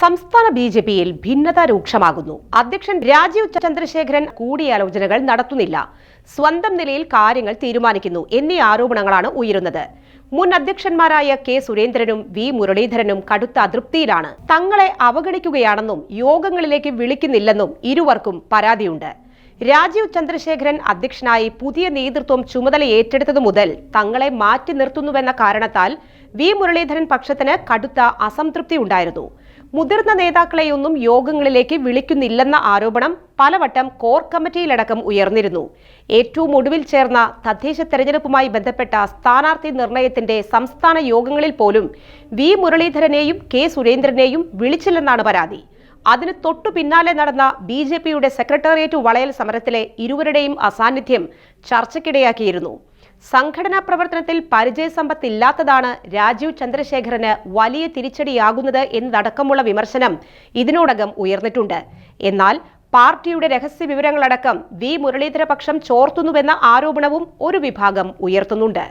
സംസ്ഥാന B J പിയിൽ ഭിന്നത രൂക്ഷമാകുന്നു. അധ്യക്ഷൻ രാജീവ് ചന്ദ്രശേഖരൻ കൂടിയാലോചനകൾ നടത്തുന്നില്ല. സ്വന്തം നിലയിൽ കാര്യങ്ങൾ തീരുമാനിക്കുന്നു എന്നീ ആരോപണങ്ങളാണ് ഉയരുന്നത്. മുൻ അധ്യക്ഷന്മാരായ കെ സുരേന്ദ്രനും വി മുരളീധരനും കടുത്ത അതൃപ്തിയിലാണ്. തങ്ങളെ അവഗണിക്കുകയാണെന്നും യോഗങ്ങളിലേക്ക് വിളിക്കുന്നില്ലെന്നും ഇരുവർക്കും പരാതിയുണ്ട്. രാജീവ് ചന്ദ്രശേഖരൻ അധ്യക്ഷനായി പുതിയ നേതൃത്വം ചുമതല ഏറ്റെടുത്തതു മുതൽ തങ്ങളെ മാറ്റി നിർത്തുന്നുവെന്ന കാരണത്താൽ വി മുരളീധരൻ പക്ഷത്തിന് കടുത്ത അസംതൃപ്തി ഉണ്ടായിരുന്നു മുതിർന്ന നേതാക്കളെയൊന്നും യോഗങ്ങളിലേക്ക് വിളിക്കുന്നില്ലെന്ന ആരോപണം പലവട്ടം കോർ കമ്മിറ്റിയിലടക്കം ഉയർന്നിരുന്നു. ഏറ്റവും ഒടുവിൽ ചേർന്ന തദ്ദേശ തെരഞ്ഞെടുപ്പുമായി ബന്ധപ്പെട്ട സ്ഥാനാർത്ഥി നിർണയത്തിന്റെ സംസ്ഥാന യോഗങ്ങളിൽ പോലും വി മുരളീധരനെയും കെ സുരേന്ദ്രനെയും വിളിച്ചില്ലെന്നാണ് പരാതി. അതിന് തൊട്ടു പിന്നാലെ നടന്ന ബി ജെ പിയുടെ സെക്രട്ടേറിയറ്റ് വളയൽ സമരത്തിലെ ഇരുവരുടെയും അസാന്നിധ്യം ചർച്ചയ്ക്കിടയാക്കിയിരുന്നു. സംഘടനാ പ്രവർത്തനത്തിൽ പരിചയസമ്പത്തില്ലാത്തതാണ് രാജീവ് ചന്ദ്രശേഖരന് വലിയ തിരിച്ചടിയാകുന്നത് എന്നതടക്കമുള്ള വിമർശനം ഇതിനോടകം ഉയർന്നിട്ടുണ്ട്. എന്നാൽ പാർട്ടിയുടെ രഹസ്യ വിവരങ്ങളടക്കം വി മുരളീധര പക്ഷം ചോർത്തുന്നുവെന്ന ആരോപണവും ഒരു വിഭാഗം ഉയർത്തുന്നുണ്ട്.